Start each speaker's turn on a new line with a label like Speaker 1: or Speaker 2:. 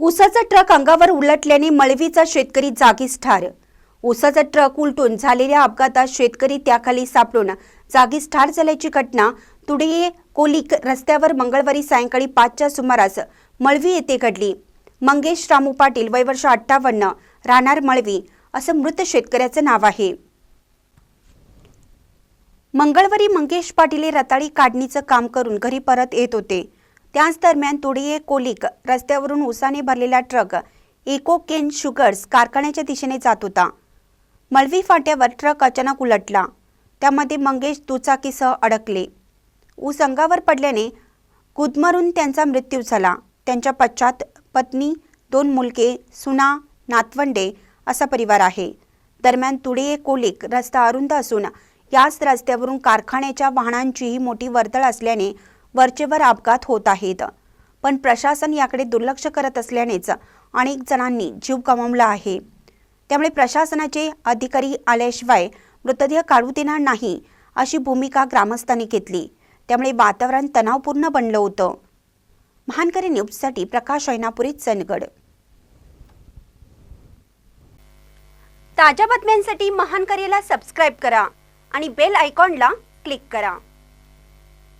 Speaker 1: ऊसाचा ट्रक अंगावर उलटल्याने मळवीचा शेतकरी जागीच ठार. ऊसाचा ट्रक उलटून झालेल्या अपघातात शेतकरी त्याखाली सापडून जागीच ठार झाल्याची घटना तुडे कोलिक रस्त्यावर मंगळवारी सायंकाळी पाचच्या सुमारास मळवी येथे घडली. मंगेश रामू पाटील वय वर्ष अठ्ठावन्न राहणार मळवी असं मृत शेतकऱ्याचं नाव आहे. मंगळवारी मंगेश पाटील हे रताळी काढणीचं काम करून घरी परत येत होते. त्याच दरम्यान तुडिये कोलिक रस्त्यावरून उसाने भरलेला ट्रक इको केन शुगर्स कारखान्याच्या दिशेने जात होता. मळवी फाट्यावर ट्रक अचानक उलटला. त्यामध्ये मंगेश दुचाकीसह अडकले. ऊस अंगावर पडल्याने गुदमरून त्यांचा मृत्यू झाला. त्यांच्या पश्चात पत्नी दोन मुलगे सुना नातवंडे असा परिवार आहे. दरम्यान तुडिये कोलिक रस्ता अरुंद असून याच रस्त्यावरून कारखान्याच्या वाहनांचीही मोठी वर्दळ असल्याने वरचेवर अपघात होत आहेत. पण प्रशासन याकडे दुर्लक्ष करत असल्यानेच अनेक जणांनी जीव गमावला आहे. त्यामुळे प्रशासनाचे अधिकारी आल्याशिवाय मृतदेह काढू देणार नाही अशी भूमिका ग्रामस्थांनी घेतली. त्यामुळे वातावरण तणावपूर्ण बनलं होतं. महानकरी न्यूजसाठी प्रकाश ऐनापुरी चंदगड. ताज्या बातम्यांसाठी महानकरीला सबस्क्राईब करा आणि बेल आयकॉनला क्लिक करा.